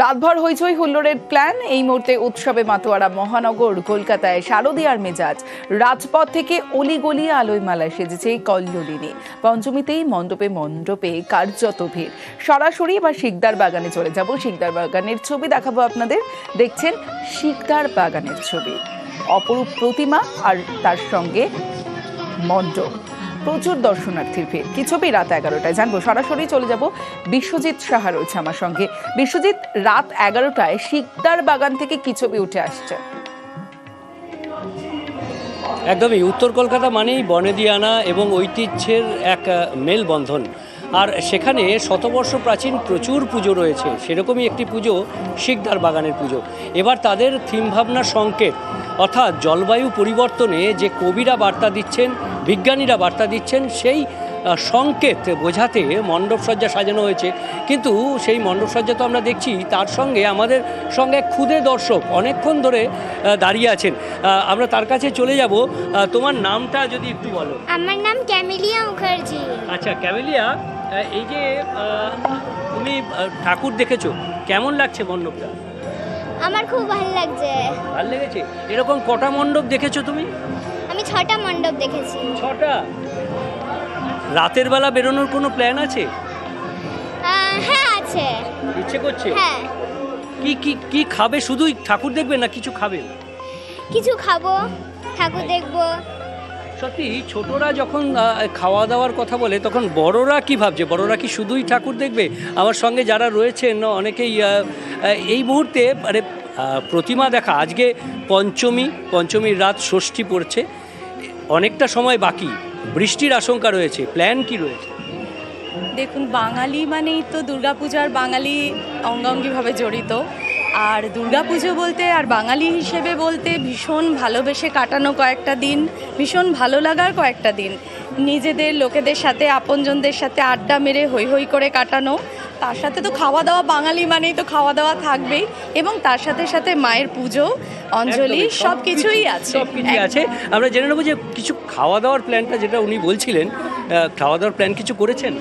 রাতভর হইচই হুল্লোড়ের প্ল্যান এই মুহূর্তে উৎসবে মাতোয়ারা মহানগর, কলকাতায় শারদীয়ার মেজাজ। রাজপথ থেকে অলিগলি আলোয় মালায় সেজেছে কল্লোলিনী। পঞ্চমীতেই মণ্ডপে মণ্ডপে কার্যত ভিড়। সরাসরি এবার শিকদার বাগানে চলে যাব। শিকদার বাগানের ছবি দেখাবো আপনাদের। দেখছেন শিকদার বাগানের ছবি। অপরূপ প্রতিমা আর তার সঙ্গে মণ্ডপ। প্রচুর দর্শনার্থীর ভিড়। কি ছবি? রাত এগারোটায় জানব। সরাসরি চলে যাব বিশ্বজিৎ সাহা রয়েছে আমার সঙ্গে। বিশ্বজিৎ, রাত এগারোটায় শিকদার বাগান থেকে কি ছবি উঠে আসছে? একদমই। উত্তর কলকাতা মানেই বনেদিয়ানা এবং ঐতিহ্যের এক মেলবন্ধন। আর সেখানে শতবর্ষ প্রাচীন প্রচুর পুজো রয়েছে। সেরকমই একটি পুজো শিকদার বাগানের পুজো। এবার তাদের থিম ভাবনার সংকেত। অর্থাৎ জলবায়ু পরিবর্তনে যে কবিরা বার্তা দিচ্ছেন বিজ্ঞানীরা বার্তা দিচ্ছেন সেই সংকেত বোঝাতে মণ্ডপসজ্জা সাজানো হয়েছে। কিন্তু সেই মণ্ডপসজ্জা তো আমরা দেখছি তার সঙ্গে আমাদের সঙ্গে এক ক্ষুদে দর্শক অনেকক্ষণ ধরে দাঁড়িয়ে আছেন। আমরা তার কাছে চলে যাব। তোমার নামটা যদি একটু বলো। আমার নাম ক্যামেলিয়া মুখার্জি। আচ্ছা ক্যামেলিয়া এই যে তুমি ঠাকুর দেখেছ কেমন লাগছে মণ্ডপটা? আমার খুব ভালো লাগছে। ভালো লেগেছে? এরকম কটা মণ্ডপ দেখেছ তুমি? আমি ছটা মণ্ডপ দেখেছি। ছটা? রাতের বেলা বেরোনোর কোনো প্ল্যান আছে? হ্যাঁ আছে। ইচ্ছে করছে? হ্যাঁ। কি কি কি খাবে? শুধুই ঠাকুর দেখবে না কিছু খাবে? কিছু খাব ঠাকুর দেখব। সত্যি, ছোটরা যখন খাওয়া দাওয়ার কথা বলে, তখন বড়রা কি ভাবছে? বড়রা কি শুধুই ঠাকুর দেখবে? আমার সঙ্গে যারা রয়েছেন, অনেকেই এই মুহূর্তে মানে প্রতিমা দেখা, আজকে পঞ্চমী, পঞ্চমীর রাত ষষ্ঠী পড়ছে, অনেকটা সময় বাকি, বৃষ্টির আশঙ্কা রয়েছে, প্ল্যান কি রয়েছে? দেখুন, বাঙালি মানেই তো দুর্গাপূজার বাঙালি অঙ্গাঙ্গিভাবে জড়িত। আর দুর্গাপুজো বলতে আর বাঙালি হিসেবে বলতে ভীষণ ভালোবেসে কাটানো কয়েকটা দিন ভীষণ ভালো লাগার কয়েকটা দিন। নিজেদের লোকেদের সাথে আপনজনদের সাথে আড্ডা মেরে হই হই করে কাটানো। তার সাথে তো খাওয়া দাওয়া বাঙালি মানেই তো খাওয়া দাওয়া থাকবেই এবং তার সাথে সাথে মায়ের পুজো অঞ্জলি সব কিছুই আছে। সব কিছুই আছে। আমরা জেনে নেব যে কিছু খাওয়া দাওয়ার প্ল্যানটা যেটা উনি বলছিলেন খাওয়া দাওয়ার প্ল্যান কিছু করেছেন?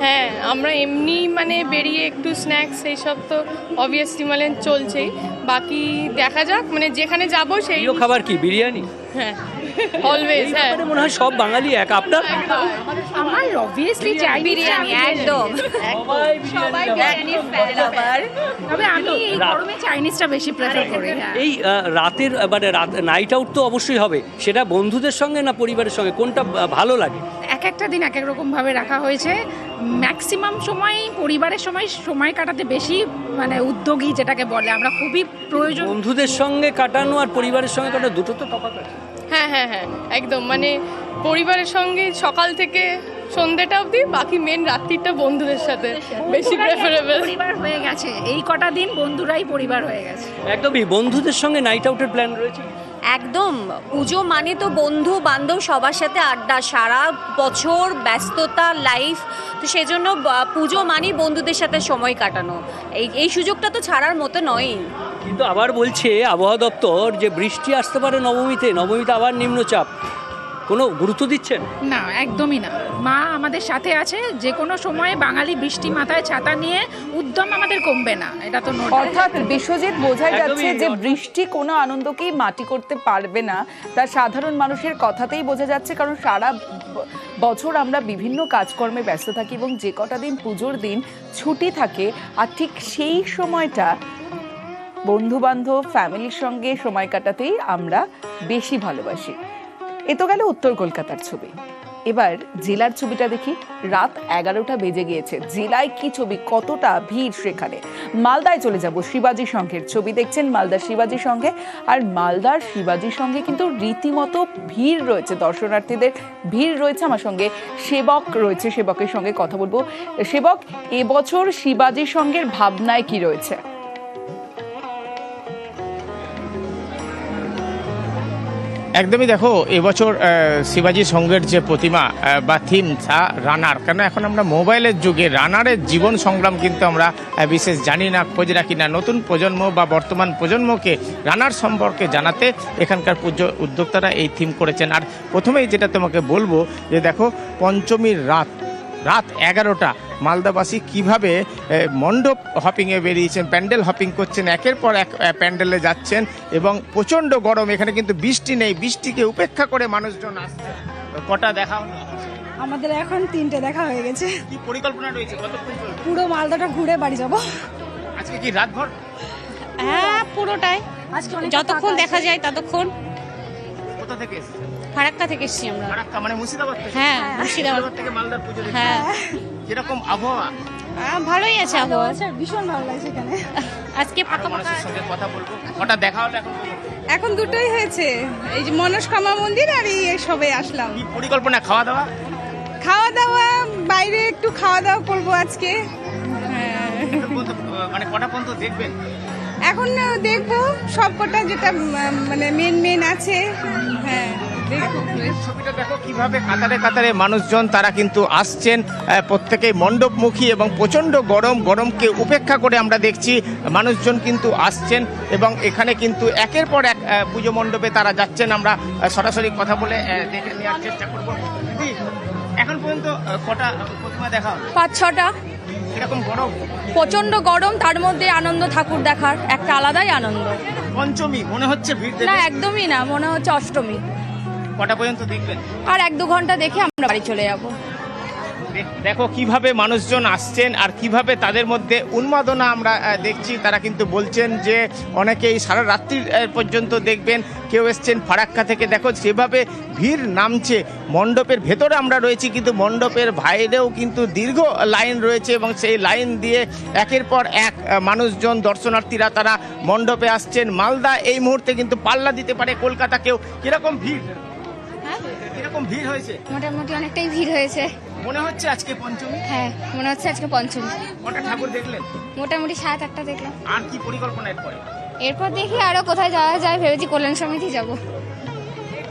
হ্যাঁ আমরা এমনি মানে বেরিয়ে একটু স্ন্যাক্স এইসব তো অবভিয়াসলি মানে চলছেই। বাকি দেখা যাক মানে যেখানে যাব সেই খাবার কি বিরিয়ানি? হ্যাঁ। অলওয়েজ হ্যাঁ ব্যাপারে মনে হয় সব বাঙালি এক। আপনার? আমার অবভিয়াসলি চাই বিরিয়ানি একদম। সবাই বিরিয়ানির তবে আমি এই গরমে চাইনিজটা বেশি প্রেফার করি হ্যাঁ। এই রাতের মানে রাত নাইট আউট তো অবশ্যই হবে। সেটা বন্ধুদের সঙ্গে না পরিবারের সঙ্গে? কোনটা ভালো লাগে? এক একটা দিন এক এক রকম ভাবে রাখা হয়েছে। ম্যাক্সিমাম সময় পরিবারের সময় সময় কাটাতে বেশি মানে উদ্যোগী যেটাকে বলে আমরা খুবই প্রয়োজন বন্ধুদের সঙ্গে কাটানো আর পরিবারের সঙ্গে কাটানো দুটো তো তফাৎ আছে। হ্যাঁ হ্যাঁ হ্যাঁ একদম। মানে পরিবারের সঙ্গে সকাল থেকে সন্ধ্যেটা অবধি বাকি মেন রাত্রিটা বন্ধুদের সাথে। বেশি প্রেফারেবল পরিবার হয়ে গেছে। এই কটা দিন বন্ধুরাই পরিবার হয়ে গেছে। একদমই বন্ধুদের সঙ্গে নাইট আউটের প্ল্যান রয়েছে। একদম। পুজো মানে তো বন্ধু বান্ধব সবার সাথে আড্ডা সারা বছর ব্যস্ততা লাইফ তো সেজন্য পুজো মানেই বন্ধুদের সাথে সময় কাটানো। এই এই সুযোগটা তো ছাড়ার মতো নয় কিন্তু আবার বলছে আবহাওয়া দপ্তর যে বৃষ্টি আসতে পারে নবমীতে নবমীতে আবার নিম্নচাপ। কোনো গুরুত্ব দিচ্ছেন? না একদমই না। মা আমাদের সাথে আছে যে কোনো সময়ে বাঙালি বৃষ্টি মাথায় ছাতা নিয়ে উদ্যম আমাদের কমবে না এটা তো অর্থাৎ বিশ্বজিৎ বোঝাই যাচ্ছে যে বৃষ্টি কোনো আনন্দকেই মাটি করতে পারবে না তার সাধারণ মানুষের কথাতেই বোঝা যাচ্ছে কারণ সারা বছর আমরা বিভিন্ন কাজকর্মে ব্যস্ত থাকি এবং যে কটা দিন পুজোর দিন ছুটি থাকে আর ঠিক সেই সময়টা বন্ধু বান্ধব ফ্যামিলির সঙ্গে সময় কাটাতেই আমরা বেশি ভালোবাসি। এ তো গেল উত্তর কলকাতার ছবি। এবার জেলার ছবিটা দেখি। রাত এগারোটা বেজে গিয়েছে। জেলায় কি ছবি? কতটা ভিড় সেখানে? মালদায় চলে যাব শিবাজি সংঘের ছবি। দেখছেন মালদার শিবাজি সংঘে? আর মালদার শিবাজি সংঘে কিন্তু রীতিমতো ভিড় রয়েছে। দর্শনার্থীদের ভিড় রয়েছে আমার সঙ্গে। সেবক রয়েছে, সেবকের সঙ্গে কথা বলব। সেবক এবছর শিবাজি সংঘের ভাবনায় কি রয়েছে? একদমই দেখো, এবছর শিবাজি সঙ্গের যে প্রতিমা বা থিম তা রানার। কেন এখন আমরা মোবাইলের যুগে, রানারের জীবন সংগ্রাম কিন্তু আমরা বিশেষ জানি না, খোঁজ রাখি না। নতুন প্রজন্ম বা বর্তমান প্রজন্মকে রানার সম্পর্কে জানাতে এখানকার পুজো উদ্যোক্তারা এই থিম করেছেন। আর প্রথমেই যেটা তোমাকে বলব, যে দেখো, পঞ্চমীর রাত রাত এগারোটা। মালদাবাসী কীভাবে মণ্ডপ হপিংয়ে বেরিয়েছেন প্যান্ডেল হপিং করছেন একের পর এক প্যান্ডেলে যাচ্ছেন এবং প্রচণ্ড গরম এখানে কিন্তু বৃষ্টি নেই বৃষ্টিকে উপেক্ষা করে মানুষজন আসছে কটা দেখা হলো? আমাদের এখন তিনটে দেখা হয়ে গেছে। কি পরিকল্পনা রয়েছে? পুরো মালদাটা ঘুরে বাড়ি যাব। আজকে কি রাত রাতভর? হ্যাঁ পুরোটাই। আজকে যতক্ষণ দেখা যায় ততক্ষণ। কোথা থেকে এসেছেন? ফারাক্কা থেকে এসছি আমরা। ফারাক্কা মানে মুর্শিদাবাদ থেকে? হ্যাঁ মুর্শিদাবাদ। মুর্শিদাবাদ থেকে মালদার পুজো দেখতে। হ্যাঁ। কীরকম আবহাওয়া? ভালোই আছে আবহাওয়া। আছে ভীষণ ভালো লাগছে এখানে। আজকে ফাঁকা মানুষের সঙ্গে কথা বলব। কটা দেখা হলো এখন এখন দুটোই হয়েছে। এই যে মনস্কামা মন্দির আর এই সবে আসলাম। কি পরিকল্পনা খাওয়া দাওয়া? খাওয়া দাওয়া বাইরে একটু খাওয়া দাওয়া করব আজকে। হ্যাঁ মানে কটা পর্যন্ত দেখবেন? এখন দেখব সবকটা যেটা মানে মেন মেন আছে। হ্যাঁ। ছবিটা দেখো কীভাবে কাতারে কাতারে মানুষজন তারা কিন্তু আসছেন। প্রত্যেকেই মণ্ডপমুখী এবং প্রচণ্ড গরম গরমকে উপেক্ষা করে আমরা দেখছি মানুষজন কিন্তু আসছেন এবং এখানে কিন্তু একের পর এক পুজো মণ্ডপে তারা যাচ্ছেন। আমরা সরাসরি কথা বলে দেখে নেওয়ার চেষ্টা করব। এখন পর্যন্ত কটা প্রতিমা দেখা? পাঁচ ছটা। প্রচণ্ড গরম? তার মধ্যে আনন্দ ঠাকুর দেখার। একটা আলাদাই আনন্দ। পঞ্চমী মনে হচ্ছে না একদমই না মনে হচ্ছে অষ্টমী। কটা পর্যন্ত দেখবেন? আর এক দু ঘণ্টা দেখে আমরা বাড়ি চলে যাব। দেখো কীভাবে মানুষজন আসছেন আর কীভাবে তাদের মধ্যে উন্মাদনা আমরা দেখছি। তারা কিন্তু বলছেন যে অনেকেই সারা রাত্রি পর্যন্ত দেখবেন কেউ এসছেন ফারাক্কা থেকে। দেখো যেভাবে ভিড় নামছে। মণ্ডপের ভেতরে আমরা রয়েছি কিন্তু মণ্ডপের বাইরেও কিন্তু দীর্ঘ লাইন রয়েছে এবং সেই লাইন দিয়ে একের পর এক মানুষজন দর্শনার্থীরা তারা মণ্ডপে আসছেন। মালদা এই মুহূর্তে কিন্তু পাল্লা দিতে পারে কলকাতাকেও কীরকম ভিড়? কীরকম ভিড় হয়েছে? মোটামুটি অনেকটাই ভিড় হয়েছে। মনে হচ্ছে আজকে পঞ্চমী? হ্যাঁ মনে হচ্ছে আজকে পঞ্চমী। কটা ঠাকুর দেখলেন? মোটামুটি সাত আটটা দেখলাম। আর কি পরিকল্পনা এরপরে? এরপর দেখি আরও কোথায় যাওয়া যায় ভেবেছি কল্যাণ সমিতি যাব।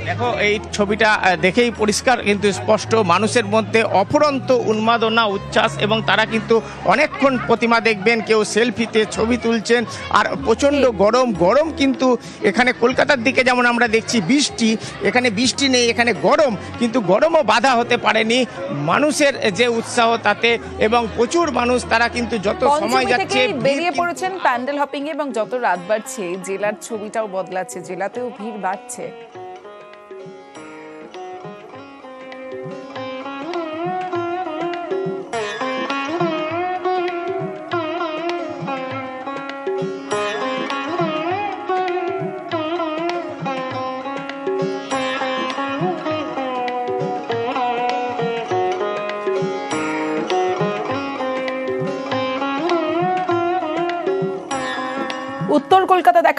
দেখো এই ছবিটা দেখেই পরিষ্কার কিন্তু স্পষ্ট। মানুষের মধ্যে অফুরন্ত উন্মাদনা উচ্ছ্বাস এবং তারা কিন্তু অনেকক্ষণ প্রতিমা দেখবেন কেউ সেলফিতে ছবি তুলছেন আর প্রচণ্ড গরম। গরম কিন্তু এখানে কলকাতার দিকে যেমন আমরা দেখছি বৃষ্টি এখানে বৃষ্টি নেই এখানে গরম কিন্তু গরমও বাধা হতে পারেনি। মানুষের যে উৎসাহ তাতে এবং প্রচুর মানুষ তারা কিন্তু যত সময় যাচ্ছে বেরিয়ে পড়েছেন প্যান্ডেল হপিং এবং যত রাত বাড়ছে জেলার ছবিটাও বদলাচ্ছে জেলাতেও ভিড় বাড়ছে।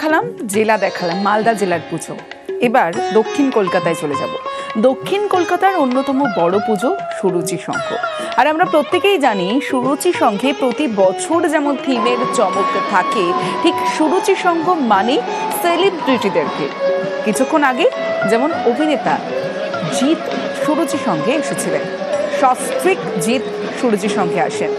দেখালাম, জেলা দেখালাম, মালদা জেলার পুজো। এবার দক্ষিণ কলকাতায় চলে যাব। দক্ষিণ কলকাতার অন্যতম বড় পুজো সুরুচি সংঘ আর আমরা প্রত্যেকেই জানি, সুরুচি সংঘে প্রতি বছর যেমন থিমের চমক থাকে, ঠিক সুরুচি সংঘ মানে সেলিব্রিটিদেরকে কিছুক্ষণ আগে যেমন অভিনেতা জিৎ সুরুচি সংঘে এসেছিলেন। সস্ত্রিক জিৎ সুরুচি সংঘে আসেন।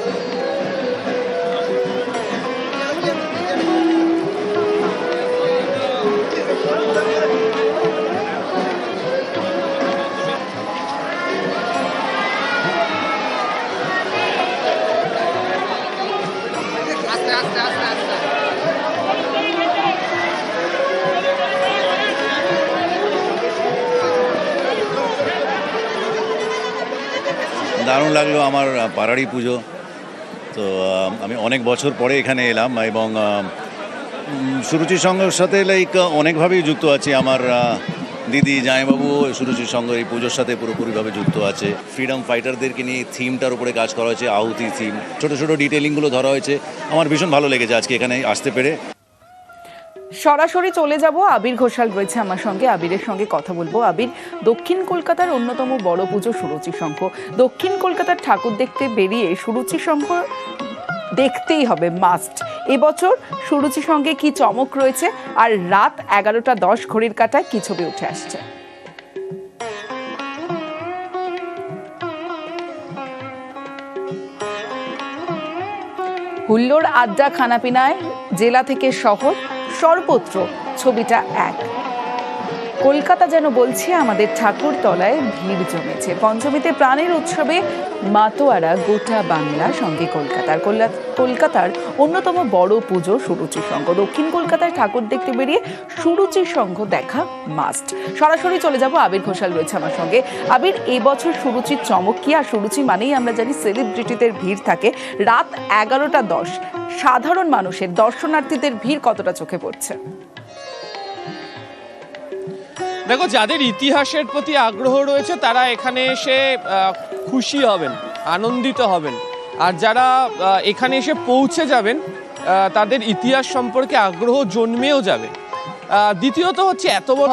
দারুণ লাগল আমার পাড়ারই পুজো। তো আমি অনেক বছর পরে এখানে এলাম এবং সুরুচি সংঘের সাথে লাইক অনেকভাবেই যুক্ত আছি। আমার দিদি, জামাইবাবু সুরুচি সংঘ এই পুজোর সাথে পুরোপুরিভাবে যুক্ত আছে। ফ্রিডম ফাইটারদেরকে নিয়ে থিমটার উপরে কাজ করা হয়েছে, আহুতি থিম ছোটো ছোটো ডিটেলিংগুলো ধরা হয়েছে। আমার ভীষণ ভালো লেগেছে আজকে এখানে আসতে পেরে। সরাসরি চলে যাব। আবির ঘোষাল রয়েছে আমার সঙ্গে। আবিরের সঙ্গে কথা বলব। আবির, দক্ষিণ কলকাতার অন্যতম বড় পুজো সুরুচি সংঘ দক্ষিণ কলকাতার ঠাকুর দেখতে বেরিয়ে সুরুচি সংঘ দেখতেই হবে মাস্ট এবছর সুরুচি সঙ্গে কি চমক রয়েছে? আর রাত এগারোটা দশ ঘড়ির কাটায় কি ছবি উঠে আসছে? হুল্লোড় আড্ডা খানাপিনায় জেলা থেকে শহর সর্বত্র ছবিটা এক। কলকাতা যেন বলছে আমাদের ঠাকুর তলায় ভিড় জমেছে। পঞ্চমীতে প্রাণের উৎসবে মাতোয়ারা গোটা বাংলা সঙ্গে কলকাতার। কলকাতার অন্যতম বড় পুজো সুরুচি সংঘ। দক্ষিণ কলকাতায় ঠাকুর দেখতে বেরিয়ে সুরুচি সংঘ দেখা মাস্ট সরাসরি চলে যাব আবির ঘোষাল রয়েছে আমার সঙ্গে। আবির এবছর সুরুচির চমক কি? আর সুরুচি মানেই আমরা জানি সেলিব্রিটিদের ভিড় থাকে রাত এগারোটা দশ। সাধারণ মানুষের, দর্শনার্থীদের ভিড় কতটা চোখে পড়ছে? দেখো, যাদের ইতিহাসের প্রতি আগ্রহ রয়েছে, তারা এখানে এসে খুশি হবেন, আনন্দিত হবেন। আর যারা এখানে এসে পৌঁছে যাবেন তাদের ইতিহাস সম্পর্কে আগ্রহ জন্মেও যাবে। দ্বিতীয়ত হচ্ছে, এত বড়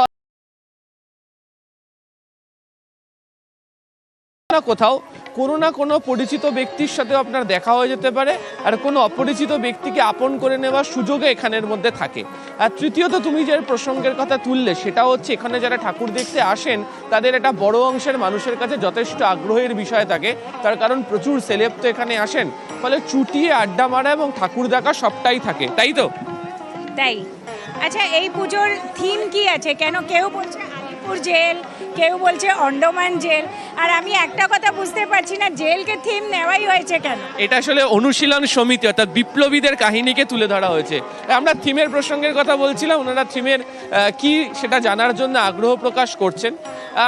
না কোথাও, কোনো না কোনো পরিচিত ব্যক্তির সাথে আপনার দেখা হয়ে যেতে পারে আর কোনো অপরিচিত ব্যক্তিকে আপন করে নেওয়ার সুযোগও এখানের মধ্যে থাকে। আর তৃতীয়ত তুমি যে প্রসঙ্গের কথা তুললে, সেটা হচ্ছে এখানে যারা ঠাকুর দেখতে আসেন, তাদের একটা বড় অংশের মানুষের কাছে যথেষ্ট আগ্রহের বিষয় থাকে। তার কারণ প্রচুর সেলেব তো এখানে আসেন। ফলে চুটিয়ে, আড্ডা মারা এবং ঠাকুর দেখা সবটাই থাকে। তাই তো? তাই। আচ্ছা এই পুজোর থিম কি আছে? কেন কেউ বলছে আলিপুর জেল, কেউ বলছে অন্ডমান জেল। আর আমি একটা কথা বুঝতে পারছি না, জেলকে থিম নেওয়াই হয়েছে কেন? এটা আসলে অনুশীলন সমিতি, অর্থাৎ বিপ্লবীদের কাহিনীকে তুলে ধরা হয়েছে। আমরা থিমের প্রসঙ্গের কথা বলছিলাম, ওনারা থিমের কি সেটা জানার জন্য আগ্রহ প্রকাশ করছেন।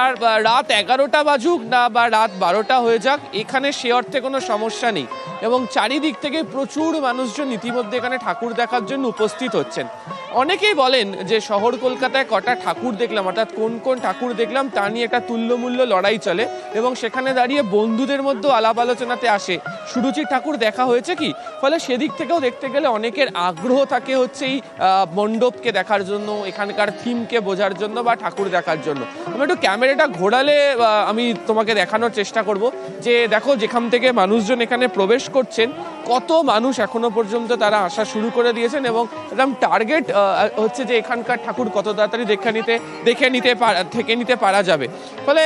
আর রাত এগারোটা বাজুক না, বা, রাত বারোটা হয়ে যাক, এখানে সে অর্থে কোনো সমস্যা নেই। এবং চারিদিক থেকে প্রচুর মানুষজন ইতিমধ্যে এখানে ঠাকুর দেখার জন্য উপস্থিত হচ্ছেন। অনেকেই বলেন যে শহর কলকাতায় কটা ঠাকুর দেখলাম, অর্থাৎ কোন কোন ঠাকুর দেখলাম, তা নিয়ে একটা তুল্যমূল্য লড়াই চলে এবং সেখানে দাঁড়িয়ে বন্ধুদের মধ্যেও আলাপ আলোচনাতে আসে। সুরুচির ঠাকুর দেখা হয়েছে কি? ফলে সেদিক থেকেও দেখতে গেলে অনেকের আগ্রহ থাকে হচ্ছে এই মণ্ডপকে দেখার জন্য, এখানকার থিমকে বোঝার জন্য বা ঠাকুর দেখার জন্য। আমি একটু ক্যামেরাটা ঘোরালে আমি তোমাকে দেখানোর চেষ্টা করব যে দেখো যেখান থেকে মানুষজন এখানে প্রবেশ করছেন, কত মানুষ এখনও পর্যন্ত তারা আসা শুরু করে দিয়েছেন এবং একদম টার্গেট হচ্ছে যে এখানকার ঠাকুর কত তাড়াতাড়ি দেখে নিতে দেখে নিতে পারা- থেকে নিতে পারা যাবে। ফলে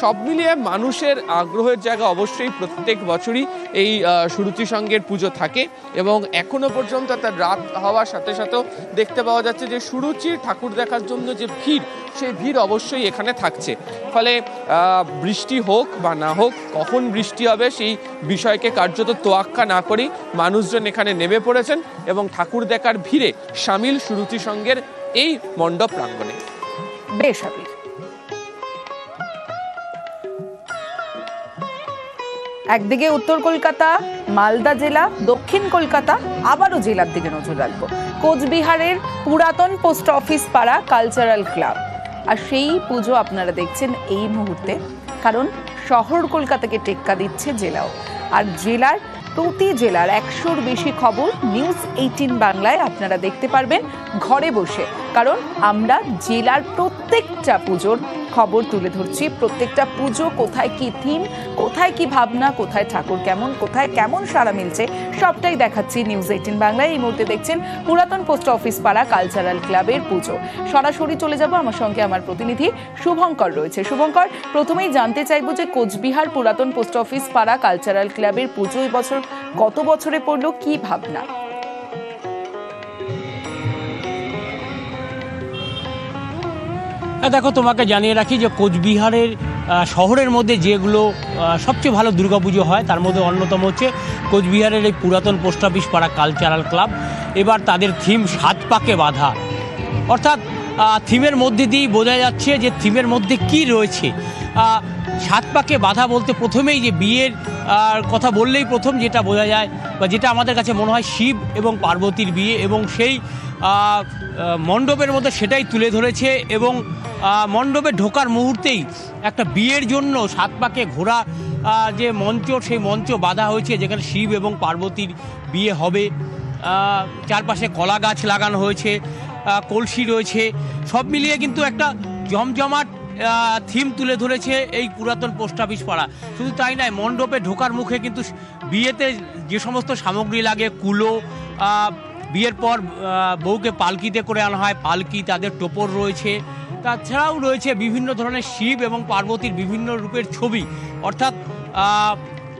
সব মিলিয়ে মানুষের আগ্রহের জায়গা অবশ্যই প্রত্যেক বছরই এই সুরুচি সঙ্গের পুজো থাকে এবং এখনও পর্যন্ত তার রাত হওয়ার সাথে সাথেও দেখতে পাওয়া যাচ্ছে যে সুরুচির ঠাকুর দেখার জন্য যে ভিড়, সেই ভিড় অবশ্যই এখানে থাকছে। ফলে বৃষ্টি হোক বা না হোক, কখন বৃষ্টি হবে সেই বিষয়কে কার্যত তোয়াক্কা না করেই মানুষজন এখানে নেমে পড়েছেন এবং ঠাকুর দেখার ভিড়ে সামিল সুরুচি সঙ্গের এই মণ্ডপ প্রাঙ্গণে। বেশ, আবির। একদিকে উত্তর কলকাতা, মালদা জেলা, দক্ষিণ কলকাতা, আবারও জেলার দিকে নজর রাখব। কোচবিহারের পুরাতন পোস্ট অফিস পাড়া কালচারাল ক্লাব। আর সেই পুজো আপনারা দেখছেন এই মুহূর্তে, কারণ শহর কলকাতাকে টেক্কা দিচ্ছে জেলাও। আর জেলার প্রতি জেলার একশোর বেশি খবর নিউজ এইটিন বাংলায় আপনারা দেখতে পারবেন ঘরে বসে। কারণ আমরা জেলার প্রত্যেকটা পুজোর খবর তুলে ধরছি। প্রত্যেকটা পুজো, কোথায় কি থিম কোথায় কি ভাবনা, কোথায় ঠাকুর কেমন, কোথায় কেমন সারা মিলছে, সবটাই দেখাচ্ছি নিউজ এইটিন বাংলায়। এই মুহূর্তে দেখছেন পুরাতন পোস্ট অফিস পাড়া কালচারাল ক্লাবের পুজো। সরাসরি চলে যাব আমার সঙ্গে আমার প্রতিনিধি শুভঙ্কর রয়েছে। শুভঙ্কর, প্রথমেই জানতে চাইব যে কোচবিহার পুরাতন পোস্ট অফিস পাড়া কালচারাল ক্লাবের পুজো এবছর কত বছরে পড়ল, কি ভাবনা? দেখো, তোমাকে জানিয়ে রাখি যে কোচবিহারের শহরের মধ্যে যেগুলো সবচেয়ে ভালো দুর্গাপুজো হয়, তার মধ্যে অন্যতম হচ্ছে কোচবিহারের এই পুরাতন পোস্ট অফিস পাড়া কালচারাল ক্লাব এবার তাদের থিম সাত পাকে বাঁধা। অর্থাৎ থিমের মধ্যে দিয়েই বোঝা যাচ্ছে যে থিমের মধ্যে কি রয়েছে। সাত পাকে বাধা বলতে প্রথমেই যে বিয়ের কথা বললেই প্রথম যেটা বোঝা যায় বা যেটা আমাদের কাছে মনে হয় শিব এবং পার্বতীর বিয়ে এবং সেই মণ্ডপের মধ্যে সেটাই তুলে ধরেছে এবং মণ্ডপে ঢোকার মুহূর্তেই একটা বিয়ের জন্য সাত পাকে ঘোরা যে মঞ্চ, সেই মঞ্চ বাঁধা হয়েছে, যেখানে শিব এবং পার্বতীর বিয়ে হবে। চারপাশে কলা গাছ লাগানো হয়েছে কলসি রয়েছে। সব মিলিয়ে কিন্তু একটা জমজমাট থিম তুলে ধরেছে এই পুরাতন পোস্ট অফিস পাড়া। শুধু তাই নয়, মণ্ডপে ঢোকার মুখে কিন্তু বিয়েতে যে সমস্ত সামগ্রী লাগে, কুলো বিয়ের পর বউকে পালকিতে করে আনা হয়। পালকি তাদের টোপর রয়েছে। তাছাড়াও রয়েছে বিভিন্ন ধরনের শিব এবং পার্বতীর বিভিন্ন রূপের ছবি। অর্থাৎ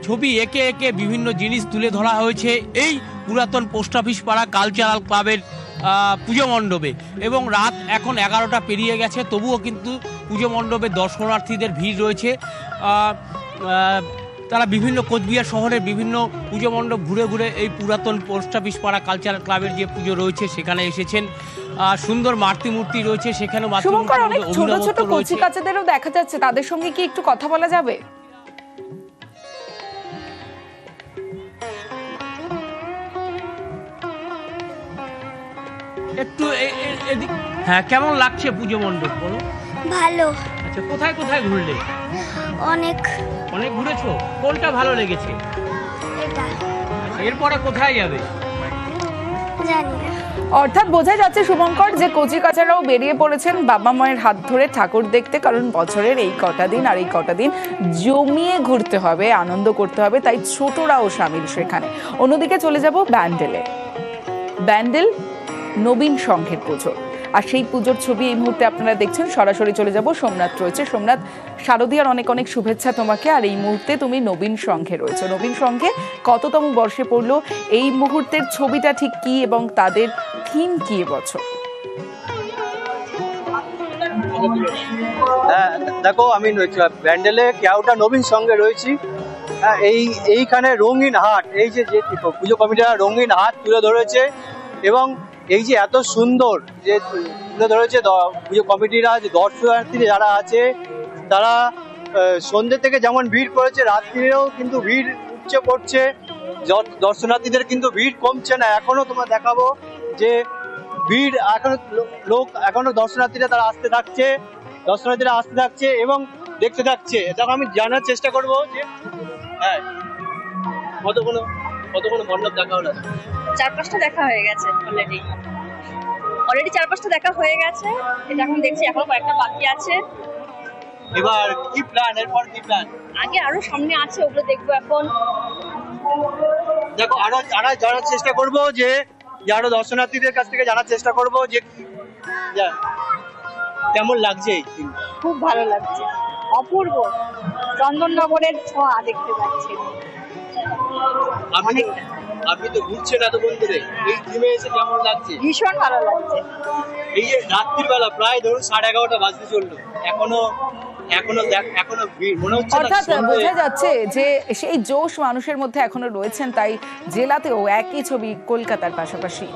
ছবি একে একে বিভিন্ন জিনিস তুলে ধরা হয়েছে এই পুরাতন পোস্ট অফিস পাড়া কালচারাল ক্লাবের পুজো মণ্ডপে। এবং রাত এখন এগারোটা পেরিয়ে গেছে, তবুও কিন্তু পুজো মণ্ডপে দর্শনার্থীদের ভিড় রয়েছে। তারা বিভিন্ন কোচবিহার শহরের বিভিন্ন পুজো মণ্ডপ ঘুরে ঘুরে এই পুরাতন পোস্ট অফিস পাড়া কালচারাল ক্লাবের যে পুজো রয়েছে সেখানে এসেছেন। আহ, সুন্দর মাতৃ মূর্তি রয়েছে সেখানেও শুভঙ্কর অনেক মাতৃমূর্তির ছোট মধ্যে ছোট কচি কাচাদেরও দেখা যাচ্ছে। তাদের সঙ্গে কি একটু কথা বলা যাবে? একটু হ্যাঁ কেমন লাগছে পুজো মণ্ডপ বলো? ভালো। আচ্ছা কোথায় কোথায় ঘুরলে? অনেক। অনেক ঘুরেছো? কোনটা ভালো লেগেছে? এটা। আচ্ছা, এরপরে কোথায় যাবে? জানি না। অর্থাৎ বোঝা যাচ্ছে শুভঙ্কর যে কচি কাচারাও বেরিয়ে পড়েছেন বাবা মায়ের হাত ধরে ঠাকুর দেখতে কারণ বছরের এই কটা দিন আর এই কটা দিন জমিয়ে ঘুরতে হবে আনন্দ করতে হবে তাই ছোটরাও সামিল সেখানে। অন্যদিকে চলে যাব ব্যান্ডেলে। ব্যান্ডেল নবীন সংঘের পুজো। আর সেই পুজোর ছবি এই মুহূর্তে আপনারা দেখছেন। সরাসরি চলে যাব। সোমনাথ রয়েছে। সোমনাথ, শারদীয়ার অনেক অনেক শুভেচ্ছা তোমাকে। আর এই মুহূর্তে তুমি নবীন সংঘে রয়েছে। নবীন সংঘে কততম বর্ষে পড়ল? এই মুহূর্তের ছবিটা ঠিক কি এবং তাদের থিম কি এবছর? হ্যাঁ দেখো, আমি ব্যান্ডেলে কেউটা নবীন সঙ্গে রয়েছি। হ্যাঁ এই, এইখানে রঙিন হাট। এই যে যে পুজো কমিটিরা রঙিন হাট তুলে ধরেছে এবং এই যে এত সুন্দর যে তুলে ধরেছে পুজো কমিটিরা, যে দর্শনার্থী যারা আছে, তারা সন্ধ্যে থেকে যেমন ভিড় করেছে, রাত্রিরেও কিন্তু ভিড় উচ্চে পড়ছে। দর্শনার্থীদের কিন্তু ভিড় কমছে না। এখনও তোমার দেখাবো যে ভিড় এখনও লোক এখনও দর্শনার্থীরা তারা আসতে থাকছে, দর্শনার্থীরা আসতে থাকছে এবং দেখতে থাকছে। তখন আমি জানার চেষ্টা করব যে হ্যাঁ কত কোনো কত কোনো মণ্ডপ দেখা হলো চার পাঁচটা দেখা হয়ে গেছে অলরেডি অলরেডি চার পাঁচটা দেখা হয়ে গেছে। এটা এখন দেখছি এখনও কয়েকটা বাকি আছে। এবার কি প্ল্যান এরপর কি প্ল্যান আগে আরও সামনে আছে ওগুলো দেখব এখন। দেখো আরও আরও জানার চেষ্টা করব যে আরও দর্শনার্থীদের কাছ থেকে জানার চেষ্টা করব যে কেমন লাগছে খুব ভালো লাগছে। অপূর্ব। চন্দননগরের ছোঁয়া দেখতে পাচ্ছি। তো- আপনি তো ঘুরছেন এই এসে কেমন লাগছে? ভীষণ ভালো লাগছে। এই যে রাত্রির বেলা প্রায় ধরুন সাড়ে এগারোটা বাজতে চলল। এখনও এখনও এখনও মনে হচ্ছে অর্থাৎ বোঝা যাচ্ছে যে সেই জোশ মানুষের মধ্যে এখনও রয়েছেন তাই জেলাতেও একই ছবি কলকাতার পাশাপাশি।